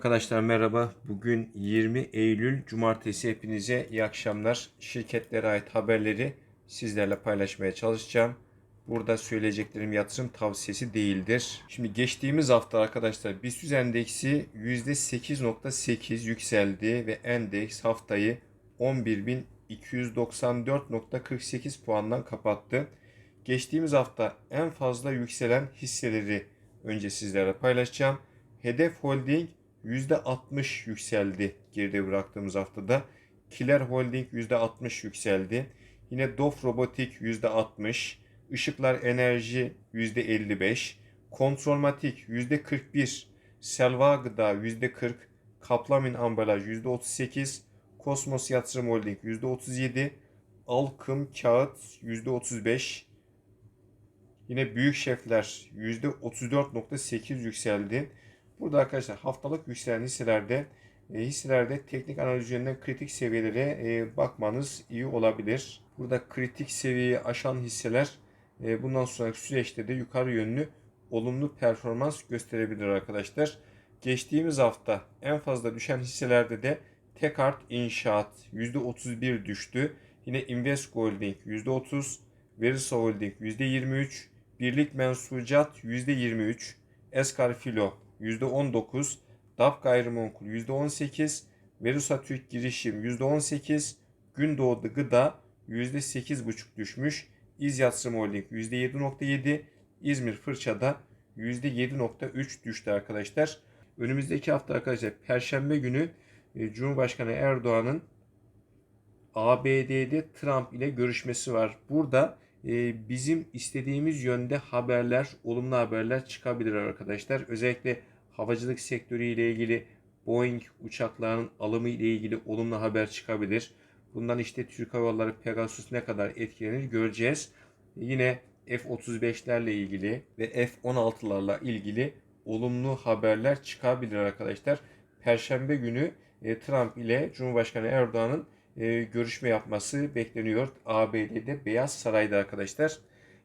Arkadaşlar merhaba. Bugün 20 Eylül Cumartesi. Hepinize iyi akşamlar. Şirketlere ait haberleri sizlerle paylaşmaya çalışacağım. Burada söyleyeceklerim yatırım tavsiyesi değildir. Şimdi geçtiğimiz hafta arkadaşlar BIST endeksi %8.8 yükseldi ve endeks haftayı 11.294.48 puandan kapattı. Geçtiğimiz hafta en fazla yükselen hisseleri önce sizlere paylaşacağım. Hedef Holding %60 yükseldi geride bıraktığımız haftada. Killer Holding %60 yükseldi. Yine Dof Robotik %60, Işıklar Enerji %55, Kontrolmatik %41, Selva Gıda %40, Kaplamin Ambalaj %38, Kosmos Yatırım Holding %37, Alkım Kağıt %35, Yine Büyük Şefler %34.8 yükseldi. Burada arkadaşlar haftalık yükselen hisselerde e, hisselerde teknik analiz üzerinden kritik seviyelere e, bakmanız iyi olabilir. Burada kritik seviyeyi aşan hisseler e, bundan sonraki süreçte de yukarı yönlü olumlu performans gösterebilir arkadaşlar. Geçtiğimiz hafta en fazla düşen hisselerde de Tekart İnşaat %31 düştü. Yine Invesco Holding %30, Verisa Holding %23, Birlik Mensucat %23, Eskar Filo %19, DAP Gayrimenkul %18, Verusa Türk Girişim %18, Gündoğdu Gıda %8,5 düşmüş. İz Yatırım Holding %7,7, İzmir Fırça'da %7,3 düştü arkadaşlar. Önümüzdeki hafta arkadaşlar Perşembe günü e, Cumhurbaşkanı Erdoğan'ın ABD'de Trump ile görüşmesi var. Burada e, bizim istediğimiz yönde haberler, olumlu haberler çıkabilir arkadaşlar. Özellikle havacılık sektörü ile ilgili Boeing uçaklarının alımı ile ilgili olumlu haber çıkabilir. Bundan işte Türk Hava Yolları Pegasus ne kadar etkilenir göreceğiz. Yine F-35'lerle ilgili ve F-16'larla ilgili olumlu haberler çıkabilir arkadaşlar. Perşembe günü e, Trump ile Cumhurbaşkanı Erdoğan'ın e, görüşme yapması bekleniyor ABD'de Beyaz Saray'da arkadaşlar.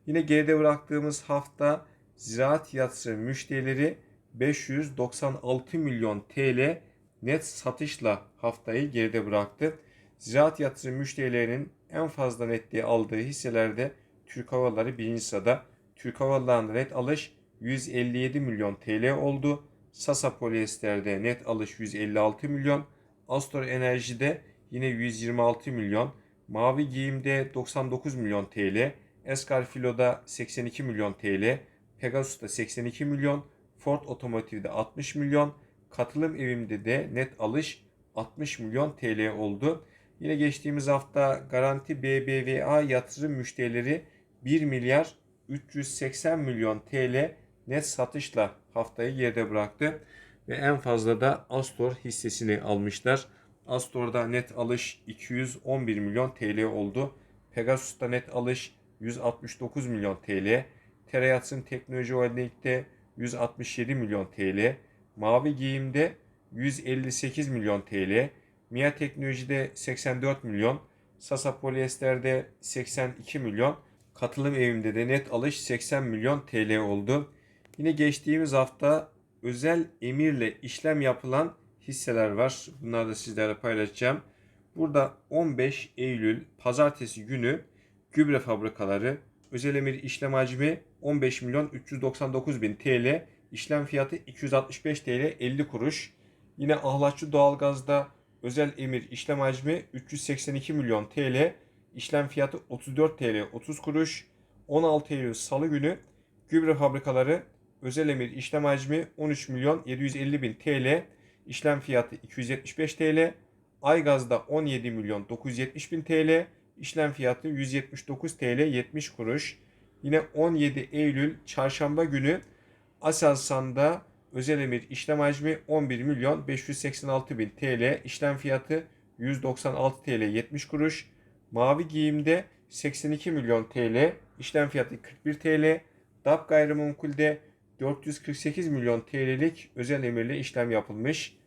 Yine geride bıraktığımız hafta ziraat yatırım müşterileri 596 milyon TL net satışla haftayı geride bıraktı. Ziraat yatırım müşterilerinin en fazla netliği aldığı hisselerde Türk Hava Yolları birinci sırada. Türk Hava Yolları'nda net alış 157 milyon TL oldu. Sasa Polyester'de net alış 156 milyon. Astor Enerji'de yine 126 milyon. Mavi Giyim'de 99 milyon TL. Eskar Filo'da 82 milyon TL. Pegasus'ta 82 milyon. Ford Otomotiv'de 60 milyon. Katılım evimde de net alış 60 milyon TL oldu. Yine geçtiğimiz hafta Garanti BBVA yatırım müşterileri 1 milyar 380 milyon TL net satışla haftayı geride bıraktı. Ve en fazla da Astor hissesini almışlar. Astor'da net alış 211 milyon TL oldu. Pegasus'ta net alış 169 milyon TL. Terayat'ın Teknoloji Holding'de 167 milyon TL. Mavi Giyim'de 158 milyon TL. Mia Teknoloji'de 84 milyon. Sasa Polyester'de 82 milyon. Katılım evimde de net alış 80 milyon TL oldu. Yine geçtiğimiz hafta özel emirle işlem yapılan hisseler var. Bunları da sizlerle paylaşacağım. Burada 15 Eylül pazartesi günü gübre fabrikaları özel emir işlem hacmi 15 milyon 399 bin TL. işlem fiyatı 265 TL 50 kuruş. Yine ahlatçı doğalgazda özel emir işlem hacmi 382 milyon TL. işlem fiyatı 34 TL 30 kuruş. 16 Eylül Salı günü gübre fabrikaları özel emir işlem hacmi 13 milyon 750 bin TL. İşlem fiyatı 275 TL. Aygaz'da 17 milyon 970 bin TL. işlem fiyatı 179 TL 70 kuruş. Yine 17 Eylül çarşamba günü Aselsan'da özel emir işlem hacmi 11 milyon 586 bin TL. işlem fiyatı 196 TL 70 kuruş. Mavi giyimde 82 milyon TL. işlem fiyatı 41 TL. DAP gayrimenkulde 448 milyon TL'lik özel emirle işlem yapılmış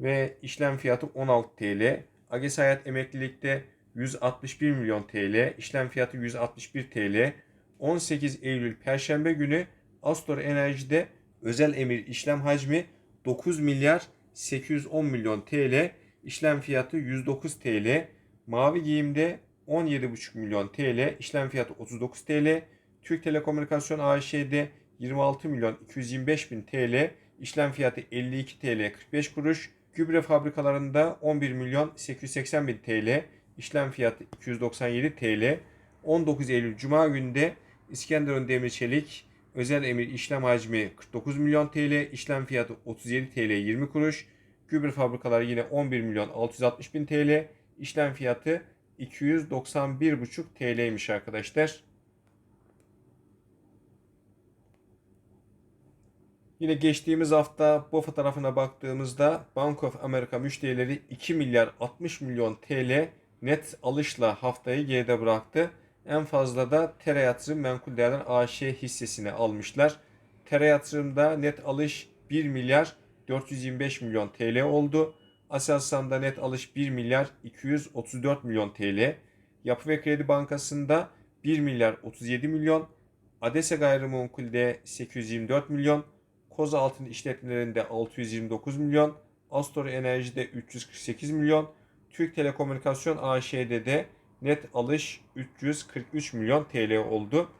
ve işlem fiyatı 16 TL. Ages Hayat Emeklilik'te 161 milyon TL, işlem fiyatı 161 TL. 18 Eylül Perşembe günü Astor Enerji'de özel emir işlem hacmi 9 milyar 810 milyon TL. İşlem fiyatı 109 TL. Mavi giyimde 17,5 milyon TL. İşlem fiyatı 39 TL. Türk Telekomünikasyon AŞ'de 26 milyon 225 bin TL. İşlem fiyatı 52 TL 45 kuruş. Gübre fabrikalarında 11 milyon 880 bin TL. İşlem fiyatı 297 TL. 19 Eylül Cuma günde İskenderun Demir Çelik özel emir işlem hacmi 49 milyon TL. İşlem fiyatı 37 TL 20 kuruş. Gübre fabrikaları yine 11 milyon 660 bin TL. İşlem fiyatı 291,5 TL'ymiş arkadaşlar. Yine geçtiğimiz hafta bu fotoğrafına baktığımızda Bank of America müşterileri 2 milyar 60 milyon TL net alışla haftayı geride bıraktı. En fazla da Tera Yatırım Menkul Değerler AŞ hissesini almışlar. Tera Yatırım'da net alış 1 milyar 425 milyon TL oldu. Aselsan'da net alış 1 milyar 234 milyon TL. Yapı ve Kredi Bankası'nda 1 milyar 37 milyon. Adese Gayrimenkul'de 824 milyon. Koza Altın işletmelerinde 629 milyon. Astor Enerji'de 348 milyon. Türk Telekomünikasyon AŞ'de de net alış 343 milyon TL oldu.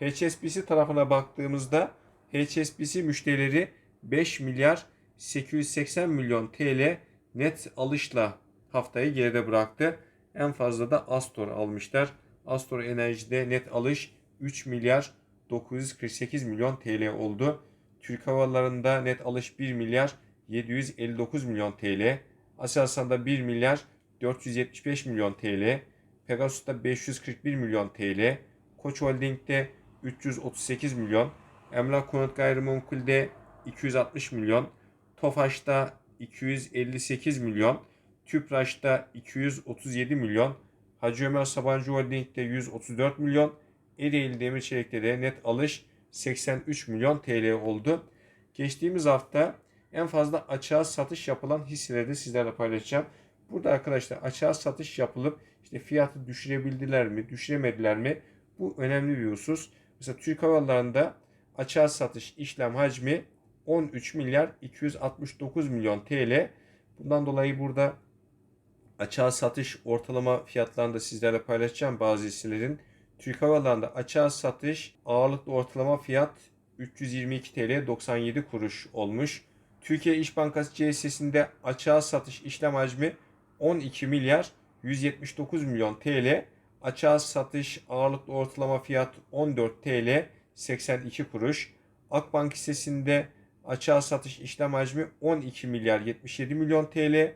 HSBC tarafına baktığımızda HSBC müşterileri 5 milyar 880 milyon TL net alışla haftayı geride bıraktı. En fazla da Astor almışlar. Astor Enerji'de net alış 3 milyar 948 milyon TL oldu. Türk Havaları'nda net alış 1 milyar 759 milyon TL. Aselsan'da 1 milyar 475 milyon TL. Pegasus'ta 541 milyon TL. Koç Holding'de 338 milyon. Emlak Konut Gayrimenkul'de 260 milyon. Tofaş'ta 258 milyon. Tüpraş'ta 237 milyon. Hacı Ömer Sabancı Holding'de 134 milyon. Ereğli Demirçelik'te de net alış 83 milyon TL oldu. Geçtiğimiz hafta en fazla açığa satış yapılan hisseleri de sizlerle paylaşacağım. Burada arkadaşlar açığa satış yapılıp işte fiyatı düşürebildiler mi, düşüremediler mi? Bu önemli bir husus. Mesela Türk Hava Yolları'nda açığa satış işlem hacmi 13 milyar 269 milyon TL. Bundan dolayı burada açığa satış ortalama fiyatlarını da sizlerle paylaşacağım bazı hisselerin. Türk Hava Yolları'nda açığa satış ağırlıklı ortalama fiyat 322 TL 97 kuruş olmuş. Türkiye İş Bankası CSS'inde açığa satış işlem hacmi 12 milyar 179 milyon TL. Açığa satış ağırlıklı ortalama fiyat 14 TL 82 kuruş. Akbank hissesinde açığa satış işlem hacmi 12 milyar 77 milyon TL.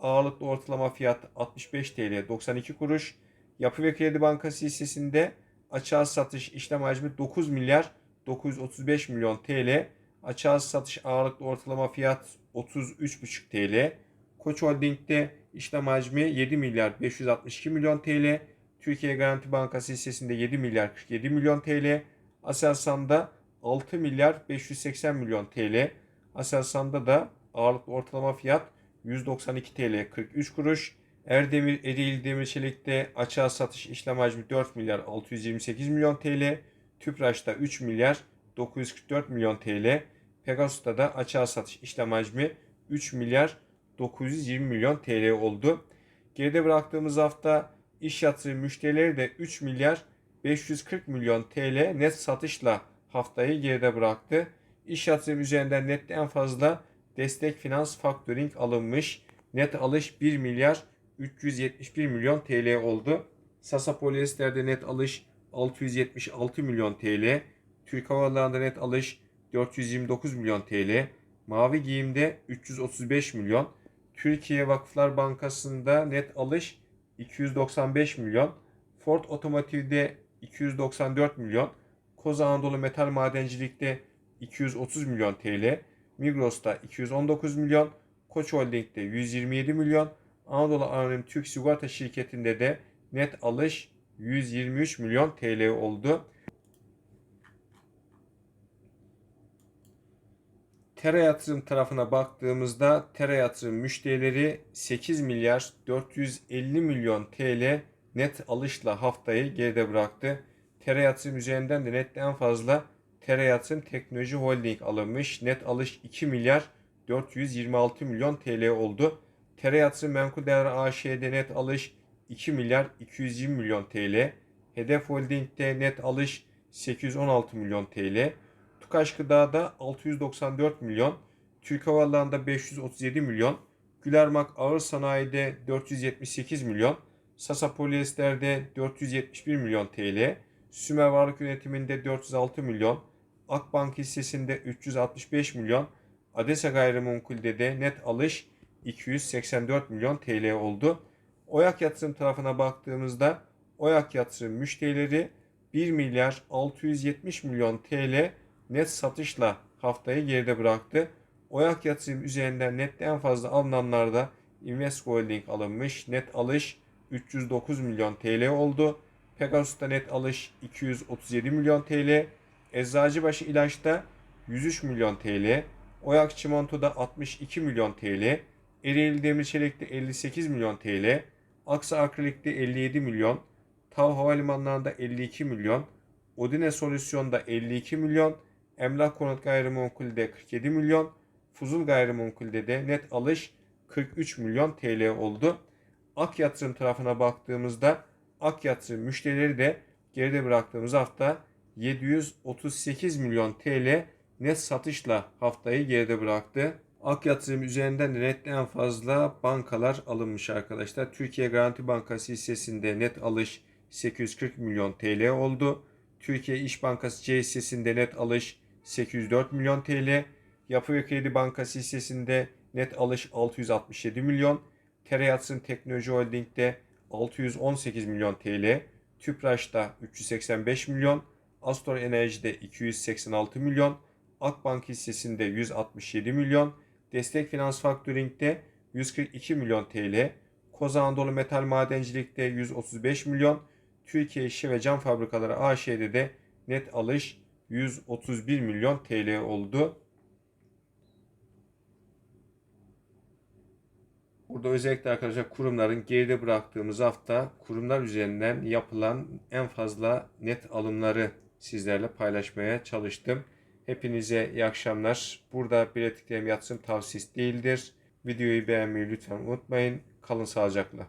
Ağırlıklı ortalama fiyat 65 TL 92 kuruş. Yapı ve Kredi Bankası hissesinde açığa satış işlem hacmi 9 milyar 935 milyon TL. Açığa satış ağırlıklı ortalama fiyat 33,5 TL. Koç Holding'de işlem hacmi 7 milyar 562 milyon TL. Türkiye Garanti Bankası hissesinde 7 milyar 47 milyon TL. Aselsan'da 6 milyar 580 milyon TL. Aselsan'da da ağırlıklı ortalama fiyat 192 TL 43 kuruş. Erdemir Ereğli Demir Çelik'te açığa satış işlem hacmi 4 milyar 628 milyon TL. Tüpraş'ta 3 milyar 944 milyon TL. Pegasus'ta da açığa satış işlem hacmi 3 milyar 920 milyon TL oldu. Geride bıraktığımız hafta iş yatırım müşterileri de 3 milyar 540 milyon TL net satışla haftayı geride bıraktı. İş yatırım üzerinden net en fazla destek finans faktöring alınmış. Net alış 1 milyar 371 milyon TL oldu. Sasa Polyester'de net alış 676 milyon TL. Türk Hava Yolları'nda net alış 429 milyon TL. Mavi Giyim'de 335 milyon. Türkiye Vakıflar Bankası'nda net alış 295 milyon. Ford Otomotiv'de 294 milyon. Koza Anadolu Metal Madencilik'te 230 milyon TL. Migros'ta 219 milyon. Koç Holding'de 127 milyon. Anadolu Anonim Türk Sigorta Şirketi'nde de net alış 123 milyon TL oldu. Tera yatırım tarafına baktığımızda Tera yatırım müşterileri 8 milyar 450 milyon TL net alışla haftayı geride bıraktı. Tera yatırım üzerinden de net en fazla Tera yatırım teknoloji holding alınmış. Net alış 2 milyar 426 milyon TL oldu. Tere Yatırım Menkul Değer AŞ'de net alış 2 milyar 220 milyon TL. Hedef Holding'de net alış 816 milyon TL. Tukaş Gıda'da 694 milyon. Türk Hava Yolları'nda 537 milyon. Gülermak Ağır Sanayi'de 478 milyon. Sasa Polyester'de 471 milyon TL. Sümer Varlık Yönetimi'nde 406 milyon. Akbank hissesinde 365 milyon. Adesa Gayrimenkul'de de net alış 284 milyon TL oldu. Oyak Yatırım tarafına baktığımızda Oyak Yatırım müşterileri 1 milyar 670 milyon TL net satışla haftayı geride bıraktı. Oyak Yatırım üzerinden net en fazla alınanlarda Invesco Holding alınmış. Net alış 309 milyon TL oldu. Pegasus'ta net alış 237 milyon TL. Eczacıbaşı ilaçta 103 milyon TL. Oyak Çimento'da 62 milyon TL. Ereğli Demir Çelik'te 58 milyon TL. Aksa Akrilik'te 57 milyon. Tav Havalimanları'nda 52 milyon. Odine Solüsyon'da 52 milyon. Emlak Konut Gayrimenkul'de 47 milyon. Fuzul Gayrimenkul'de de net alış 43 milyon TL oldu. Ak Yatırım tarafına baktığımızda Ak Yatırım müşterileri de geride bıraktığımız hafta 738 milyon TL net satışla haftayı geride bıraktı. Ak Yatırım üzerinden de net en fazla bankalar alınmış arkadaşlar. Türkiye Garanti Bankası hissesinde net alış 840 milyon TL oldu. Türkiye İş Bankası C hissesinde net alış 804 milyon TL. Yapı ve Kredi Bankası hissesinde net alış 667 milyon. Tere Yatırım Teknoloji Holding'de 618 milyon TL. Tüpraş'ta 385 milyon. Astor Enerji'de 286 milyon. Akbank hissesinde 167 milyon. Destek Finans Factoring'de 142 milyon TL. Koza Anadolu Metal Madencilik'te 135 milyon. Türkiye İşçi ve Cam Fabrikaları AŞ'de de net alış 131 milyon TL oldu. Burada özellikle arkadaşlar kurumların geride bıraktığımız hafta kurumlar üzerinden yapılan en fazla net alımları sizlerle paylaşmaya çalıştım. Hepinize iyi akşamlar. Burada bilekliklerim yatırım tavsiyesi değildir. Videoyu beğenmeyi lütfen unutmayın. Kalın sağlıcakla.